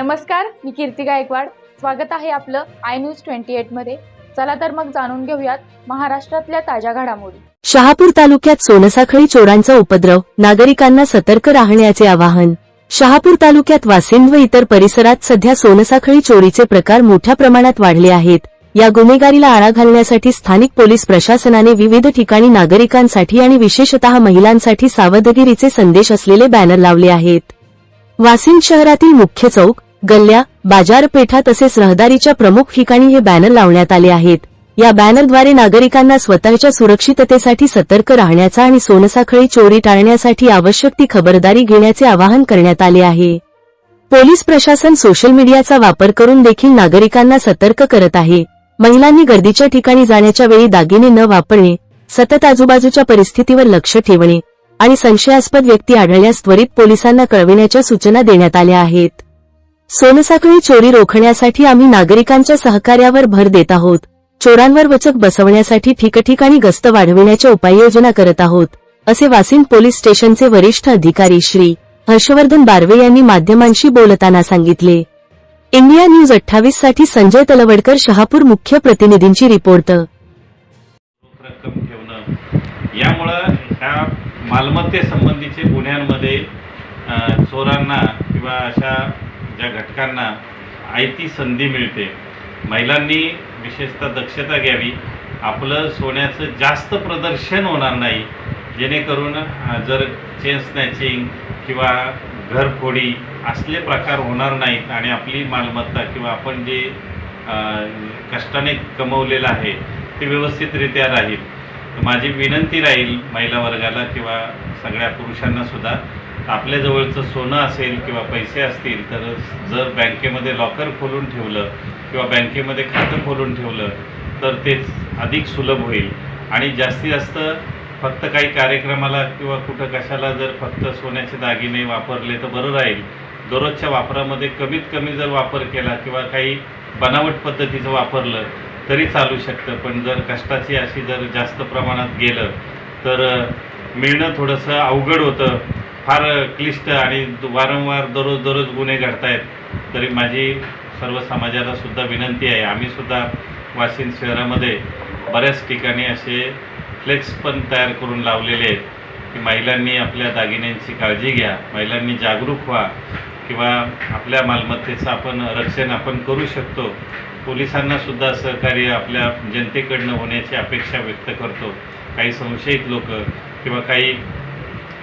नमस्कार मी कीर्ती गायकवाड. स्वागत आहे आपलं आय न्यूज ट्वेंटी एटमध्ये. चला तर मग जाणून घेऊयात महाराष्ट्रातल्या ताज्या घडामोडी. शहापूर तालुक्यात सोनसाखळी चोरांचा उपद्रव नागरिकांना सतर्क राहण्याचे आवाहन. शहापूर तालुक्यात वासिंद व इतर परिसरात सध्या सोनसाखळी चोरीचे प्रकार मोठ्या प्रमाणात वाढले आहेत. या गुन्हेगारीला आळा घालण्यासाठी स्थानिक पोलीस प्रशासनाने विविध ठिकाणी नागरिकांसाठी आणि विशेषतः महिलांसाठी सावधगिरीचे संदेश असलेले बॅनर लावले आहेत. वासिंद शहरातील मुख्य चौक गल्ल्या बाजारपेठा तसेच रहदारीच्या प्रमुख ठिकाणी हे बॅनर लावण्यात आले आहेत. या बॅनरद्वारे नागरिकांना स्वतःच्या सुरक्षिततेसाठी सतर्क राहण्याचा आणि सोनसाखळी चोरी टाळण्यासाठी आवश्यक ती खबरदारी घेण्याचे आवाहन करण्यात आले आहे. पोलीस प्रशासन सोशल मीडियाचा वापर करून देखील नागरिकांना सतर्क करत आहे. महिलांनी गर्दीच्या ठिकाणी जाण्याच्या वेळी दागिने न वापरणे सतत आजूबाजूच्या परिस्थितीवर लक्ष ठेवणे आणि संशयास्पद व्यक्ती आढळल्यास त्वरित पोलिसांना कळविण्याच्या सूचना देण्यात आल्या आहेत. सोनसाखळी चोरी रोखण्यासाठी आम्ही नागरिकांच्या सहकार्यावर भर देत आहोत. चोरांवर वचक बसवण्यासाठी ठिकठिकाणी गस्त वाढविण्याच्या उपाययोजना करत आहोत असे वासिंद पोलीस स्टेशनचे वरिष्ठ अधिकारी श्री. हर्षवर्धन बारवे यांनी माध्यमांशी बोलताना सांगितले. इंडिया न्यूज अठ्ठावीससाठी संजय तलवडकर शहापूर मुख्य प्रतिनिधींची रिपोर्ट. यामुळं मालमत्तेसंबंधीचे गुन्ह्यांमध्ये चोरांना किंवा अशा ज्या घटकांना आयती संधी मिळते महिलांनी विशेषतः दक्षता घ्यावी. आपलं सोन्याचं जास्त प्रदर्शन होणार नाही. जेणेकरून जर चेन स्नॅचिंग किंवा घरफोडी असले प्रकार होणार नाहीत आणि आपली मालमत्ता किंवा आपण जे कष्टाने कमवलेलं आहे ते व्यवस्थितरित्या राहील. माझी विनंती राहील महिला वर्गाला किंवा सगळ्या पुरुषांना सुद्धा आपल्याजवळचं सोनं असेल किंवा पैसे असतील तर जर बँकेमध्ये लॉकर खोलून ठेवलं किंवा बँकेमध्ये खातं खोलून ठेवलं तर तेच अधिक सुलभ होईल. आणि जास्तीत जास्त फक्त काही कार्यक्रमाला किंवा कुठं कशाला जर फक्त सोन्याचे दागिने वापरले तर बरं राहील. दररोजच्या वापरामध्ये कमीत कमी जर वापर केला किंवा काही बनावट पद्धतीचं वापरलं तरी चालू शकतं. पण जर कष्टाची अशी जर जास्त प्रमाणात गेलं तर मिळणं थोडंसं अवघड होतं. फार क्लिष्ट आणि वारंवार दररोज दररोज गुन्हे घडतायत. तरी माझी सर्व समाजाला सुद्धा विनंती आहे. आम्हीसुद्धा वाशिम शहरामध्ये बऱ्याच ठिकाणी असे फ्लेक्स पण तयार करून लावलेले आहेत की महिलांनी आपल्या दागिन्यांची काळजी घ्या महिलांनी जागरूक व्हा. किंवा आपल्या मालमत्तेचं आपण रक्षण आपण करू शकतो. पोलिसांनासुद्धा सहकार्य आपल्या जनतेकडनं होण्याची अपेक्षा व्यक्त करतो. काही संशयित लोक किंवा काही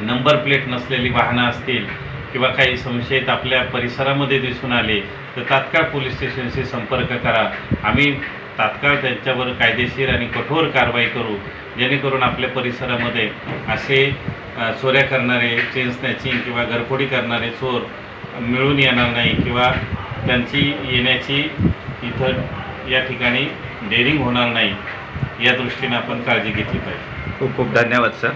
नंबर प्लेट नसलेली वाहनं असतील किंवा काही संशयित आपल्या परिसरामध्ये दिसून आले तर तात्काळ पोलीस स्टेशनशी संपर्क करा. आम्ही तात्काळ त्यांच्यावर कायदेशीर आणि कठोर कारवाई करू जेणेकरून आपल्या परिसरामध्ये असे चोऱ्या करणारे चेन स्नॅचिंग किंवा घरफोडी करणारे चोर मिळून येणार नाही किंवा त्यांची येण्याची इथं या ठिकाणी डेअरिंग होणार नाही या दृष्टीने आपण काळजी घेतली पाहिजे. खूप खूप धन्यवाद सर